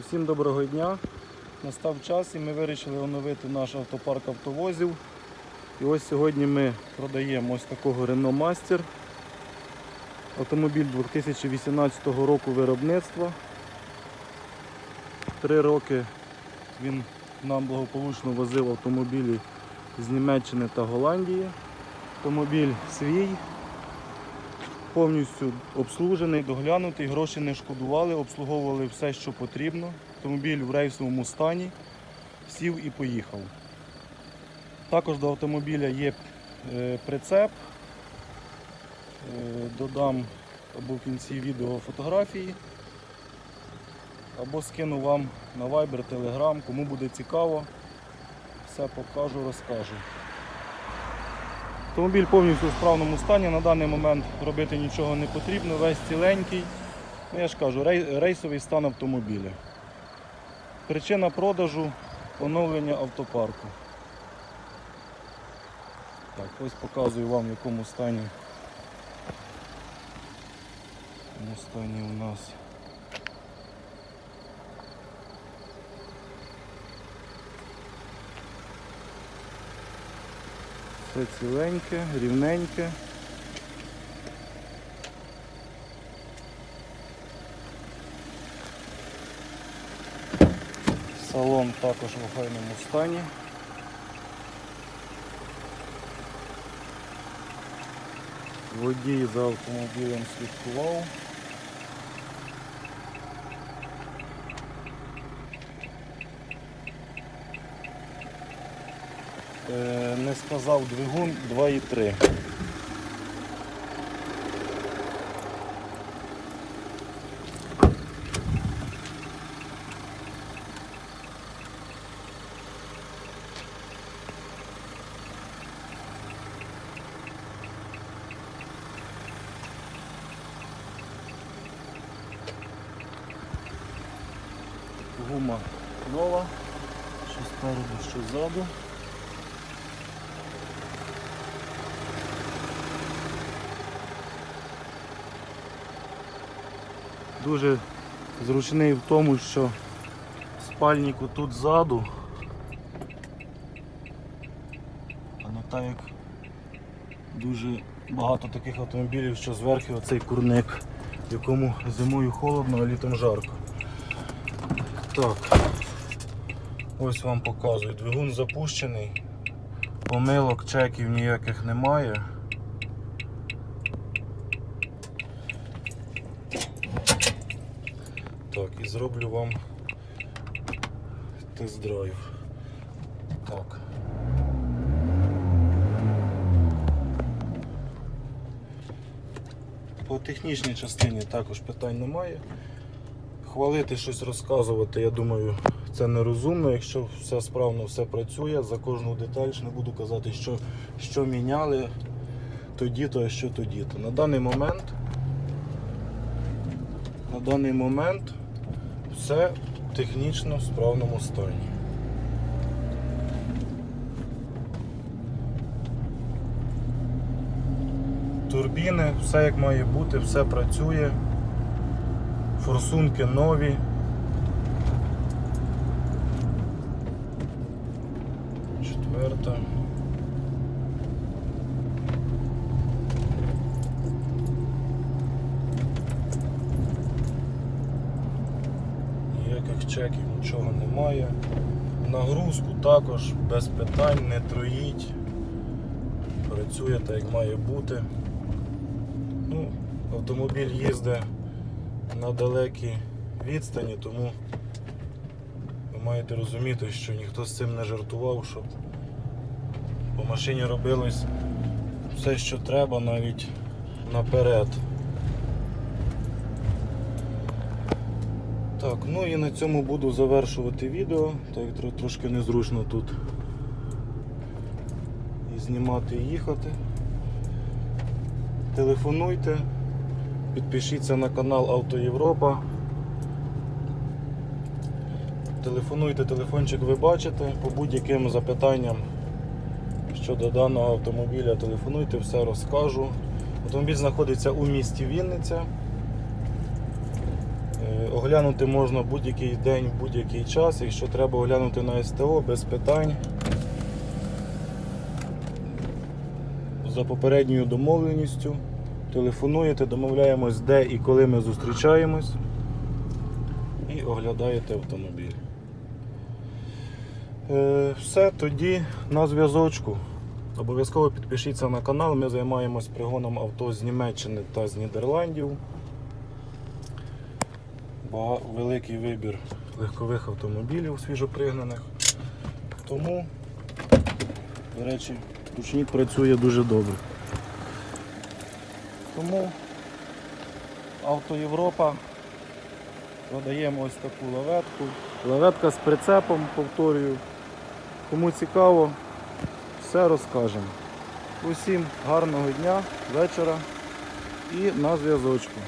Усім доброго дня. Настав час і ми вирішили оновити наш автопарк автовозів. І ось сьогодні ми продаємо ось такого Renault Master. Автомобіль 2018 року виробництва. Три роки він нам благополучно возив автомобілі з Німеччини та Голландії. Автомобіль свій, повністю обслужений, доглянутий, гроші не шкодували, обслуговували все, що потрібно. Автомобіль в рейсовому стані, сів і поїхав. Також до автомобіля є е, прицеп. Е, Додам або в кінці відео фотографії, або скину вам на Viber, Telegram, кому буде цікаво, все покажу, розкажу. Автомобіль повністю в справному стані. На даний момент робити нічого не потрібно, весь ціленький. Ну, я ж кажу, рей- рейсовий стан автомобіля. Причина продажу оновлення автопарку. Так, ось показую вам в якому стані. В якому стані у нас. Все ціленьке, рівненьке. Салон також в охайному стані. Водій за автомобілем слідкував. Не сказав двигун 2,3. Гума нова, що спереду, що ззаду. Дуже зручний в тому, що спальник тут ззаду, а не так як дуже багато таких автомобілів, що зверху оцей курник, якому зимою холодно, а літом жарко. Так, ось вам показую. Двигун запущений, помилок, чеків ніяких немає. Так, і зроблю вам тест-драйв. Так. По технічній частині також питань немає. Хвалити щось розказувати, я думаю, це нерозумно. Якщо все справно, все працює, за кожну деталь ж не буду казати, що, що міняли тоді-то, а що тоді-то. На даний момент, на даний момент все технічно в справному стані. Турбіни, все як має бути, все працює. Форсунки нові. Четверта. Ніяких чеків, нічого немає. Нагрузку також без питань, не троїть. Працює так, як має бути. Ну, автомобіль їздить на далекій відстані, тому ви маєте розуміти, що ніхто з цим не жартував, щоб по машині робилось все, що треба, навіть наперед. Так, ну і на цьому буду завершувати відео, так трошки незручно тут і знімати і їхати. Телефонуйте. Підпишіться на канал Авто Європа. Телефонуйте, телефончик ви бачите по будь-яким запитанням щодо даного автомобіля. Телефонуйте, все розкажу. Автомобіль знаходиться у місті Вінниця. Е, Оглянути можна будь-який день, будь-який час. Якщо треба оглянути на СТО, без питань. За попередньою домовленістю. Телефонуєте, домовляємось, де і коли ми зустрічаємось. І оглядаєте автомобіль. Е, все, тоді на зв'язочку. Обов'язково підпишіться на канал. Ми займаємось пригоном авто з Німеччини та з Нідерландів. Бага- великий вибір легкових автомобілів свіжопригнаних. Тому, до речі, ручник працює дуже добре. Тому Авто Європа продаємо ось таку лаветку. Лаветка з прицепом, повторюю. Кому цікаво, все розкажемо. Усім гарного дня, вечора і на зв'язочку.